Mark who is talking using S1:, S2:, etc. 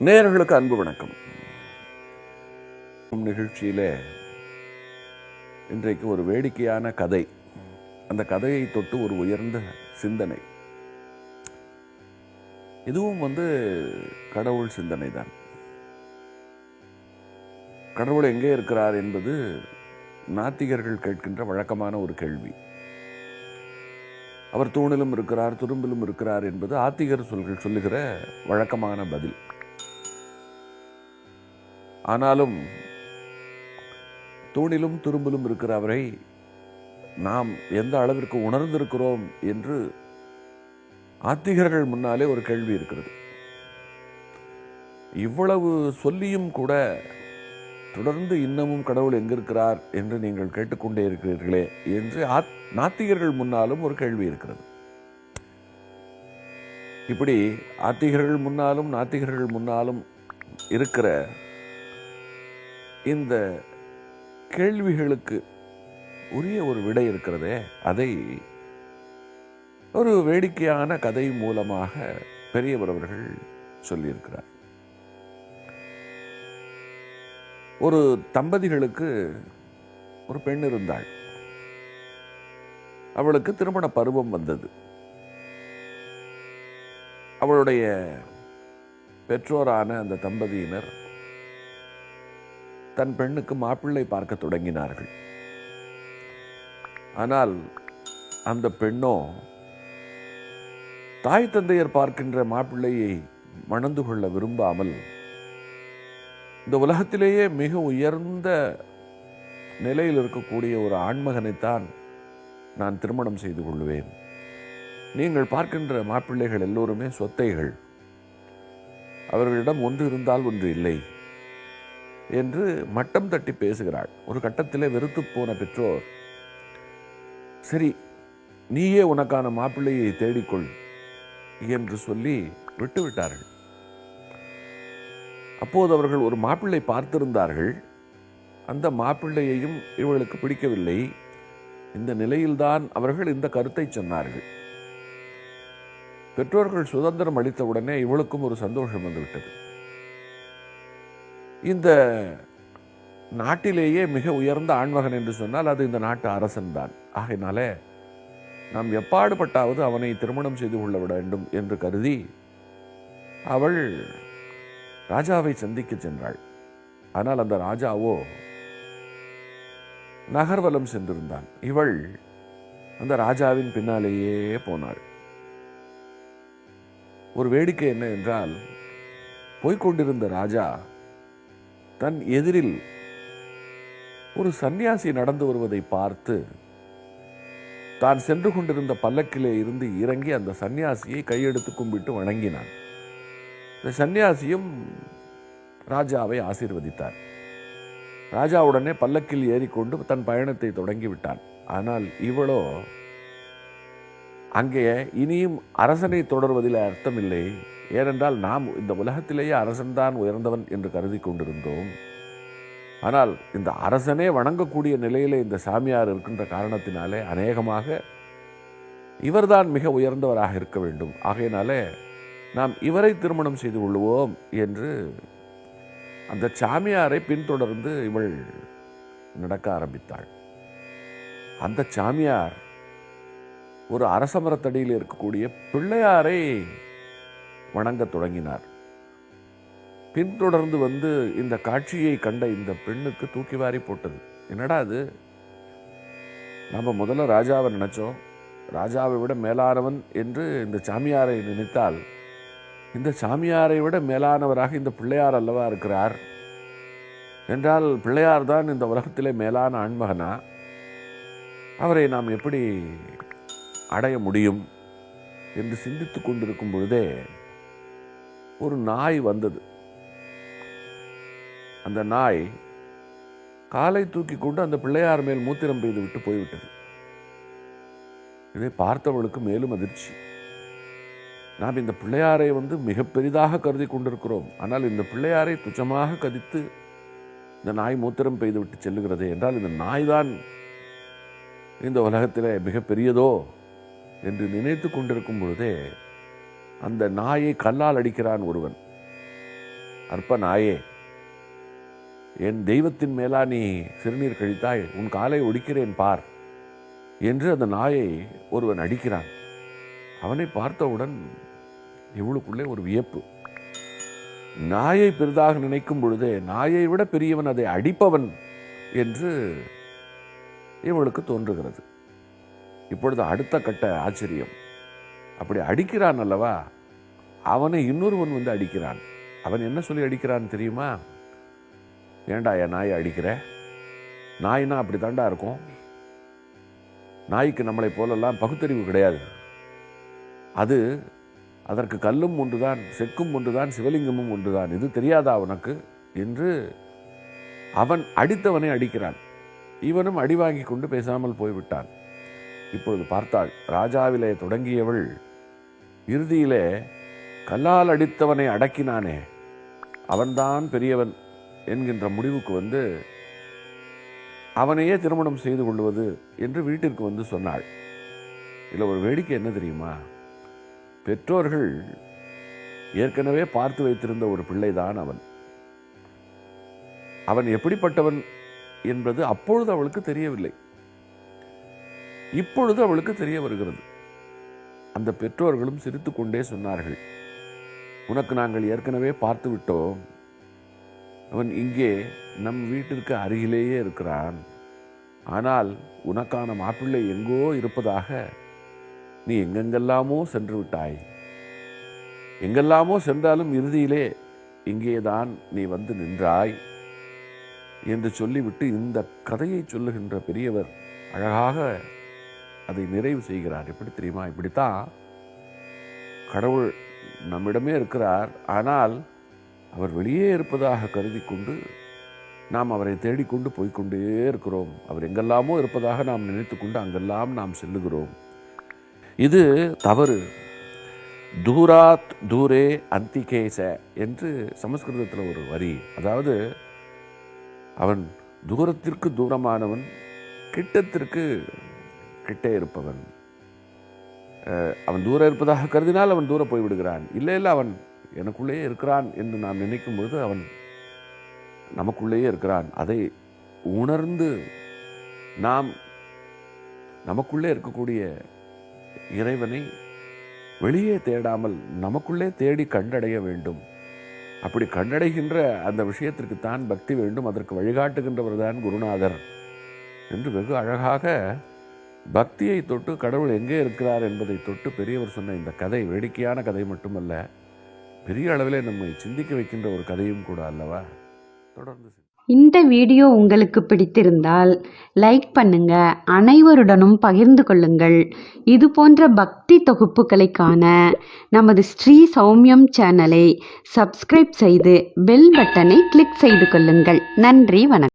S1: நேர்களுக்கு அன்பு வணக்கம். நிகழ்ச்சியிலே இன்றைக்கு ஒரு வேடிக்கையான கதை. அந்த கதையை தொட்டு ஒரு உயர்ந்த சிந்தனை. இதுவும் வந்து கடவுள் சிந்தனை தான். கடவுள் எங்கே இருக்கிறார் என்பது நாத்திகர்கள் கேட்கின்ற வழக்கமான ஒரு கேள்வி. அவர் தூணிலும் இருக்கிறார் துரும்பிலும் இருக்கிறார் என்பது ஆத்திகர் சொல்கள் சொல்லுகிற வழக்கமான பதில். ஆனாலும் தூணிலும் துரும்பிலும் இருக்கிற அவரை நாம் எந்த அளவிற்கு உணர்ந்திருக்கிறோம் என்று ஆத்திகர்கள் முன்னாலே ஒரு கேள்வி இருக்கிறது. இவ்வளவு சொல்லியும் கூட தொடர்ந்து இன்னமும் கடவுள் எங்கிருக்கிறார் என்று நீங்கள் கேட்டுக்கொண்டே இருக்கிறீர்களே என்று ஆத்- நாத்திகர்கள் முன்னாலும் ஒரு கேள்வி இருக்கிறது. இப்படி ஆத்திகர்கள் முன்னாலும் நாத்திகர்கள் முன்னாலும் இருக்கிற இந்த கேள்விகளுக்கு உரிய ஒரு விடை இருக்கிறதே அதை ஒரு வேடிக்கையான கதை மூலமாக பெரியவர் அவர்கள் சொல்லியிருக்கிறார். ஒரு தம்பதிகளுக்கு ஒரு பெண் இருந்தாள். அவளுக்கு திருமண பருவம் வந்தது. அவளுடைய பெற்றோரான அந்த தம்பதியினர் தன் பெண்ணுக்கு மாப்பிள்ளை பார்க்க தொடங்கினார்கள். ஆனால் அந்த பெண்ணோ தாய் தந்தையர் பார்க்கின்ற மாப்பிள்ளையை மணந்து கொள்ள விரும்பாமல் இந்த உலகத்திலேயே மிக உயர்ந்த நிலையில் இருக்கக்கூடிய ஒரு ஆண்மகனைத்தான் நான் திருமணம் செய்து கொள்வேன். நீங்கள் பார்க்கின்ற மாப்பிள்ளைகள் எல்லோருமே சொத்தைகள். அவர்களிடம் ஒன்று இருந்தால் ஒன்று இல்லை. என்று மட்டம் தட்டி பேசுகிறாள். ஒரு கட்டத்திலே வெறுத்து போன பெற்றோர் சரி நீயே உனக்கான மாப்பிள்ளையை தேடிக்கொள் என்று சொல்லி விட்டுவிட்டார்கள் அப்போது அவர்கள் ஒரு மாப்பிள்ளை பார்த்திருந்தார்கள். அந்த மாப்பிள்ளையையும் இவளுக்கு பிடிக்கவில்லை. இந்த நிலையில்தான் அவர்கள் இந்த கருத்தை சொன்னார்கள். பெற்றோர்கள் சுதந்திரம் அளித்தவுடனே இவளுக்கும் ஒரு சந்தோஷம் வந்துவிட்டது. இந்த நாட்டிலேயே மிக உயர்ந்த ஆண்மகன் என்று சொன்னால் அது இந்த நாட்டு அரசன் தான். ஆகையினாலே நாம் எப்பாடுபட்டாவது அவனை திருமணம் செய்து கொள்ள வேண்டும் என்று கருதி அவள் ராஜாவை சந்திக்க சென்றாள். ஆனால் அந்த ராஜாவோ நகர்வலம் சென்றிருந்தான். இவள் அந்த ராஜாவின் பின்னாலேயே போனாள். ஒரு வேடிக்கை என்ன என்றால் போய்கொண்டிருந்த ராஜா தன் எதிரில் ஒரு சன்னியாசி நடந்து வருவதை பார்த்து தான் சென்று கொண்டிருந்த பல்லக்கிலே இருந்து இறங்கி அந்த சன்னியாசியை கையெடுத்து கும்பிட்டு வணங்கினான். இந்த சன்னியாசியும் ராஜாவை ஆசீர்வதித்தார். ராஜா உடனே பல்லக்கில் ஏறிக்கொண்டு தன் பயணத்தை தொடங்கி விட்டான் ஆனால் இவளோ அங்கே இனியும் அரசனை தொடர்வதில் அர்த்தமில்லை. ஏனென்றால் நாம் இந்த உலகத்திலேயே அரசன்தான் உயர்ந்தவன் என்று கருதி கொண்டிருந்தோம். ஆனால் இந்த அரசனே வணங்கக்கூடிய நிலையிலே இந்த சாமியார் இருக்கின்ற காரணத்தினாலே அநேகமாக இவர்தான் மிக உயர்ந்தவராக இருக்க வேண்டும். ஆகையினாலே நாம் இவரை திருமணம் செய்து கொள்வோம் என்று அந்த சாமியாரை பின்தொடர்ந்து இவள் நடக்க ஆரம்பித்தாள். அந்த சாமியார் ஒரு அரசமரத்தடியில் இருக்கக்கூடிய பிள்ளையாரை வணங்கத் தொடங்கினார். பின்தொடர்ந்து வந்து இந்த காட்சியை கண்ட இந்த பெண்ணுக்கு தூக்கி வாரி போட்டது. என்னடா அது நம்ம முதல்ல ராஜாவை நினைச்சோம். ராஜாவை விட மேலானவன் என்று இந்த சாமியாரை நினைத்தால் இந்த சாமியாரை விட மேலானவராக இந்த பிள்ளையார் அல்லவா இருக்கிறார்? என்றால் பிள்ளையார் தான் இந்த உலகத்திலே மேலான ஆண்மகனா? அவரை நாம் எப்படி அடைய முடியும்? என்று சிந்தித்துக் கொண்டிருக்கும் பொழுதே ஒரு நாய் வந்தது. அந்த நாய் காலை தூக்கி கொண்டு அந்த பிள்ளையார் மேல் மூத்திரம் பெய்து விட்டு போய்விட்டது. இதை பார்த்தவளுக்கு மேலும் அதிர்ச்சி. நாம் இந்த பிள்ளையாரை வந்து மிக பெரிதாக கருதி கொண்டிருக்கிறோம். ஆனால் இந்த பிள்ளையாரை துச்சமாக கதித்து இந்த நாய் மூத்திரம் பெய்து விட்டு செல்லுகிறது என்றால் இந்த நாய்தான் இந்த உலகத்திலே மிகப்பெரியதோ என்று நினைத்து கொண்டிருக்கும் பொழுதே அந்த நாயை கல்லால் அடிக்கிறான் ஒருவன். அற்ப நாயே என் தெய்வத்தின் மேலா நீ சிறுநீர் கழித்தாய் உன் காலை ஒடிக்கிறேன் பார் என்று அந்த நாயை ஒருவன் அடிக்கிறான். அவனை பார்த்தவுடன் இவளுக்குள்ளே ஒரு வியப்பு. நாயை பெரிதாக நினைக்கும் பொழுதே நாயை விட பெரியவன் அதை அடிப்பவன் என்று இவளுக்கு தோன்றுகிறது. இப்பொழுது அடுத்த கட்ட ஆச்சரியம். அப்படி அடிக்கிறான் அல்லவா? அவனை இன்னொருவன் வந்து அடிக்கிறான். அவன் என்ன சொல்லி அடிக்கிறான் தெரியுமா? ஏண்டா என் நாயை அடிக்கிற? நாய்னா அப்படி தாண்டா இருக்கும்? நாய்க்கு நம்மளை போலெல்லாம் பகுத்தறிவு கிடையாது. அது அதற்கு கல்லும் ஒன்றுதான் செக்கும் ஒன்றுதான் சிவலிங்கமும் ஒன்றுதான். இது தெரியாதா உனக்கு? என்று அவன் அடித்தவனை அடிக்கிறான். இவனும் அடி வாங்கி கொண்டு பேசாமல் போய்விட்டான். இப்பொழுது பார்த்தாள் ராஜாவிலே தொடங்கியவள் இறுதியிலே கல்லால் அடித்தவனை அடக்கினானே அவன்தான் பெரியவன் என்கின்ற முடிவுக்கு வந்து அவனையே திருமணம் செய்து கொள்வது என்று வீட்டிற்கு வந்து சொன்னாள். இதில் ஒரு வேடிக்கை என்ன தெரியுமா? பெற்றோர்கள் ஏற்கனவே பார்த்து வைத்திருந்த ஒரு பிள்ளைதான் அவன். அவன் எப்படிப்பட்டவன் என்பது அப்பொழுது அவளுக்கு தெரியவில்லை. இப்பொழுது அவளுக்கு தெரிய வருகிறது. அந்த பெற்றோர்களும் சிரித்துக்கொண்டே சொன்னார்கள். உனக்கு நாங்கள் ஏற்கனவே பார்த்து விட்டோம். அவன் இங்கே நம் வீட்டிற்கு அருகிலேயே இருக்கிறான். ஆனால் உனக்கான மாப்பிள்ளை எங்கோ இருப்பதாக நீ எங்கெங்கெல்லாமோ சென்று விட்டாய். எங்கெல்லாமோ சென்றாலும் இறுதியிலே இங்கேதான் நீ வந்து நின்றாய் என்று சொல்லிவிட்டு இந்த கதையை சொல்லுகின்ற பெரியவர் அழகாக அதை நிறைவு செய்கிறார். எப்படி தெரியுமா? இப்படித்தான் கடவுள் நம்மிடமே இருக்கிறார். ஆனால் அவர் வெளியே இருப்பதாக கருதி கொண்டு நாம் அவரை தேடிக்கொண்டு போய்க்கொண்டே இருக்கிறோம். அவர் எங்கெல்லாமோ இருப்பதாக நாம் நினைத்துக்கொண்டு அங்கெல்லாம் நாம் செல்லுகிறோம். இது தவறு. தூராத் தூரே அந்திகேச என்று சமஸ்கிருதத்தில் ஒரு வரி. அதாவது அவன் தூரத்திற்கு தூரமானவன் கிட்டத்திற்கு கிட்டே இருப்பவன். அவன் தூரம் இருப்பதாக கருதினால் அவன் தூரம் போய் விடுகிறான் இல்லை இல்லை அவன் எனக்குள்ளேயே இருக்கிறான் என்று நாம் நினைக்கும் பொழுது அவன் நமக்குள்ளேயே இருக்கிறான். அதை உணர்ந்து நாம் நமக்குள்ளே இருக்கக்கூடிய இறைவனை வெளியே தேடாமல் நமக்குள்ளே தேடி கண்டடைய வேண்டும். அப்படி கண்டடைகின்ற அந்த விஷயத்திற்கு தான் பக்தி வேண்டும். அதற்கு வழிகாட்டுகின்றவர் தான் குருநாதர். என்று வெகு அழகாக பக்தியை தொட்டு கடவுள் எங்கே இருக்கிறார் என்பதை தொட்டு பெரியவர் சொன்ன இந்த கதை வேடிக்கையான கதை மட்டுமல்ல பெரிய அளவில் நம்மை சிந்திக்க வைக்கின்ற ஒரு கதையும் கூட அல்லவா? தொடர்ந்து
S2: இந்த வீடியோ உங்களுக்கு பிடித்திருந்தால் லைக் பண்ணுங்க அனைவருடனும் பகிர்ந்து கொள்ளுங்கள். இது போன்ற பக்தி தொகுப்புகளை காண நமது ஸ்ரீ சௌமியம் சேனலை சப்ஸ்கிரைப் செய்து பெல் பட்டனை கிளிக் செய்து கொள்ளுங்கள். நன்றி வணக்கம்.